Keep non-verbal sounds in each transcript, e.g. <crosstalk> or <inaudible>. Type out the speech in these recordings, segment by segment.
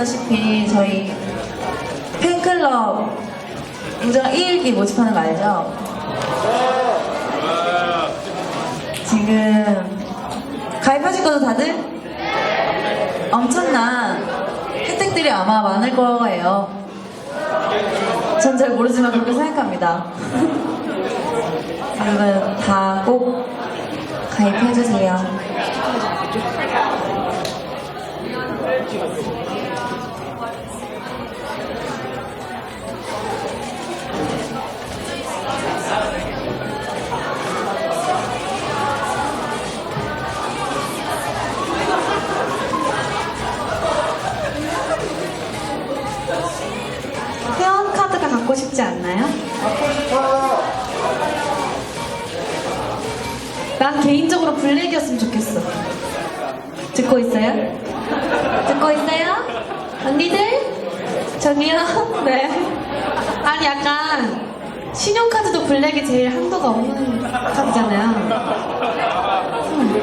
아시다시피 저희 팬클럽 우정 1일기 모집하는 거 알죠? 지금 가입하실 거죠 다들? 엄청난 혜택들이 아마 많을 거예요. 전 잘 모르지만 그렇게 생각합니다. <laughs> 여러분 다 꼭 가입해주세요. 회원 카드가 갖고 싶지 않나요? 난 개인적으로 블랙이었으면 좋겠어. 듣고 있어요? 듣고 있어요? 언니들? 저기요? <laughs> 네. 아니, 약간, 신용카드도 블랙이 제일 한도가 없는 카드잖아요. 음.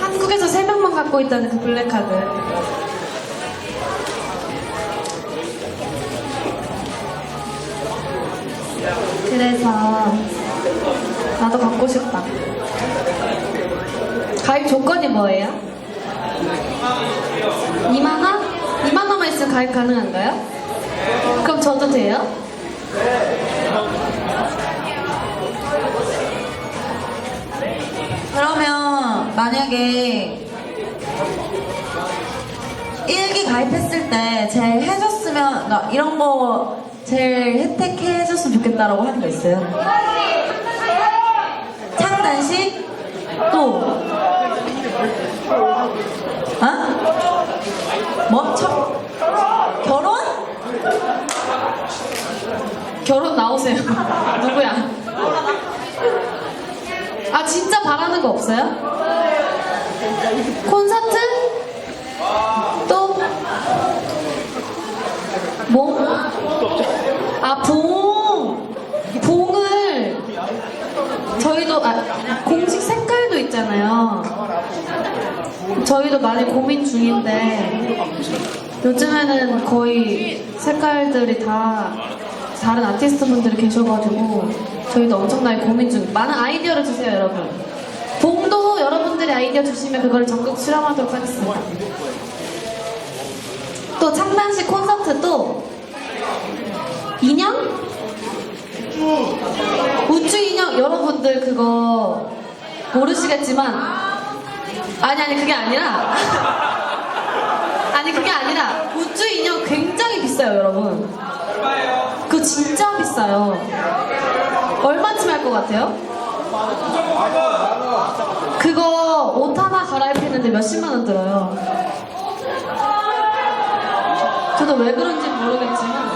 한국에서 3명만 갖고 있다는 그 블랙 카드. 그래서 나도 갖고 싶다. 가입 조건이 뭐예요? 2만 원? 2만 원만 있으면 가입 가능한가요? 그럼 저도 돼요? 그러면 만약에 일기 가입했을 때 제일 해줬으면 그러니까 이런 거 제일 혜택 해줬으면 좋겠다라고 하는 거 있어요? 창단식 또 어? 뭐? 첫 결혼? 결혼 나오세요. <laughs> 누구야? 아 진짜 바라는 거 없어요? 콘서트? 또? 뭐? 아 봉! 봉을 저희도 아, 공식 색깔도 있잖아요. 저희도 많이 고민 중인데 요즘에는 거의 색깔들이 다 다른 아티스트 분들이 계셔가지고 저희도 엄청나게 고민 중. 많은 아이디어를 주세요, 여러분. 봉도 여러분들이 아이디어 주시면 그걸 적극 실험하도록 하겠습니다. 또 창단식 콘서트도 인형? 우주 인형 여러분들 그거 모르시겠지만 아니 아니 그게 아니라. 아니 그게 아니라 우주 인형 굉장히 비싸요 여러분. 그거 진짜 비싸요. 얼마쯤 할 것 같아요? 그거 옷 하나 갈아입히는데 몇십만 원 들어요. 저도 왜 그런지 모르겠지만